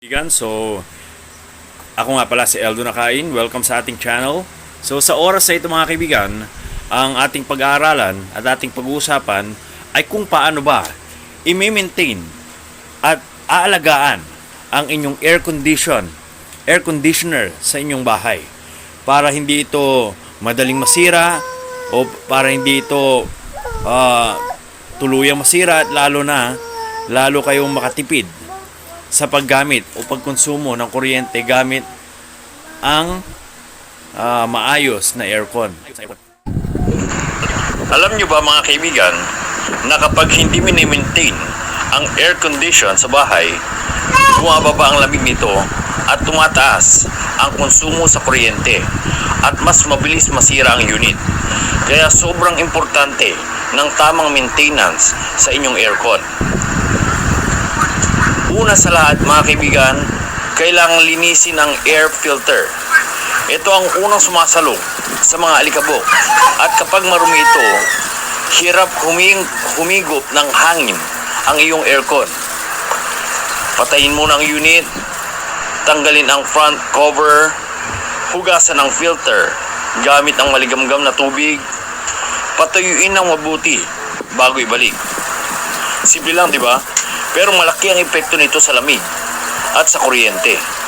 Kaibigan, so ako nga pala si Eldo Nakain. Welcome sa ating channel. So sa oras sa ito mga kaibigan, ang ating pag-aaralan at ating pag-uusapan ay kung paano ba i-maintain at aalagaan ang inyong air condition, air conditioner sa inyong bahay para hindi ito madaling masira o para hindi ito ah, tuluyang masira at lalo na lalo kayong makatipid sa paggamit o pagkonsumo ng kuryente gamit ang ah, maayos na aircon. Alam nyo ba mga kaibigan na kapag hindi minimaintain ang air condition sa bahay, bumababa ang lamig nito at tumataas ang konsumo sa kuryente at mas mabilis masira ang unit. Kaya sobrang importante ng tamang maintenance sa inyong aircon. Una sa lahat mga kaibigan, kailangang linisin ang air filter. Ito ang unang sumasalong sa mga alikabok. At kapag marumi ito, hirap huming, humigop ng hangin ang iyong aircon. Patayin muna ang unit, tanggalin ang front cover, hugasan ang filter gamit ang maligamgam na tubig, patuyuin ng mabuti bago ibalik. Simple lang, di ba? Pero malaki ang epekto nito sa lamig at sa kuryente.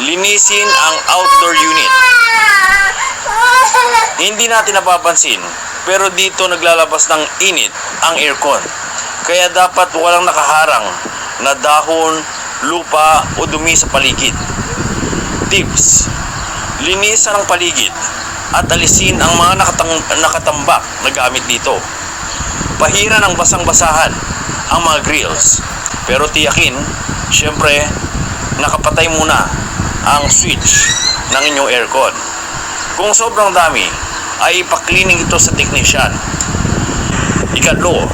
Linisin ang outdoor unit. Hindi natin napapansin, pero dito naglalabas ng init ang aircon. Kaya dapat walang nakaharang na dahon, lupa o dumi sa paligid. Tips, linisan ang paligid at alisin ang mga nakatang- nakatambak na gamit dito. Pahira ng basang-basahan ang mga grills. Pero tiyakin, syempre, nakapatay muna ang switch ng inyong aircon. Kung sobrang dami, ay ipaklining ito sa technician. Ikatlo,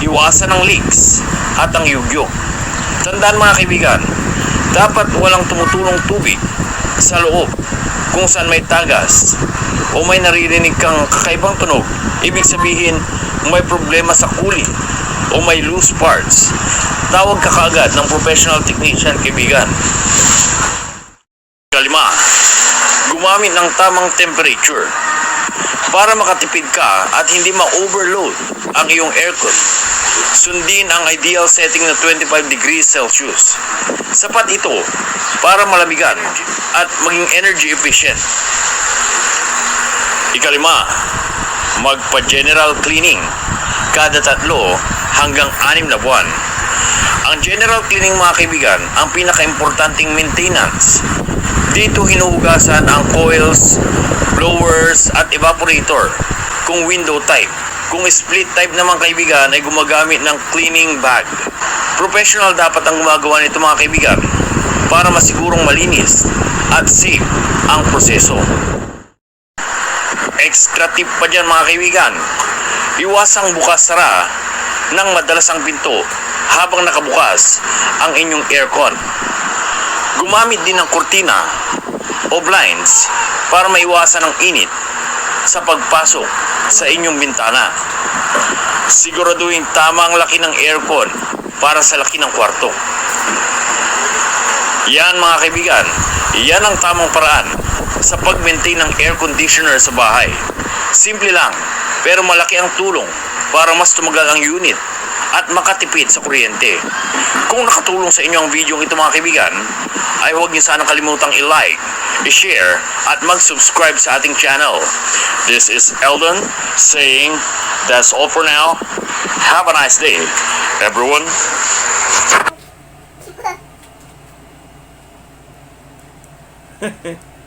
iwasan ang leaks at ang yugyo. Tandaan mga kaibigan, dapat walang tumutulong tubig sa loob kung saan may tagas o may naririnig kang kakaibang tunog. Ibig sabihin, may problema sa cooling o may loose parts. Tawag ka kaagad ng professional technician kaibigan. Kalima, gumamit ng tamang temperature para makatipid ka at hindi ma-overload ang iyong aircon. Sundin ang ideal setting na 25 degrees Celsius. Sapat ito para malamigan at maging energy efficient. Ikalima, magpa-general cleaning kada tatlo hanggang anim na buwan. Ang general cleaning mga kaibigan, ang pinaka-importanting maintenance. Dito hinuhugasan ang coils, blowers at evaporator kung window type. Kung split type naman kaibigan ay gumagamit ng cleaning bag. Professional dapat ang gumagawa nito mga kaibigan para masigurong malinis at safe ang proseso. Extra tip pa dyan mga kaibigan, iwasang bukas sara ng madalas ang pinto habang nakabukas ang inyong aircon. Gumamit din ng kurtina o blinds para maiwasan ang init sa pagpasok sa inyong bintana. Siguraduhin tama ang laki ng aircon para sa laki ng kwarto. Yan mga kaibigan, yan ang tamang paraan sa pag-maintain ng air conditioner sa bahay. Simple lang, pero malaki ang tulong para mas tumagal ang unit at makatipid sa kuryente. Kung nakatulong sa inyo ang video ito mga kaibigan, ay huwag niyo sanang kalimutang i-like, i-share, at mag-subscribe sa ating channel. This is Eldon saying, that's all for now. Have a nice day, everyone.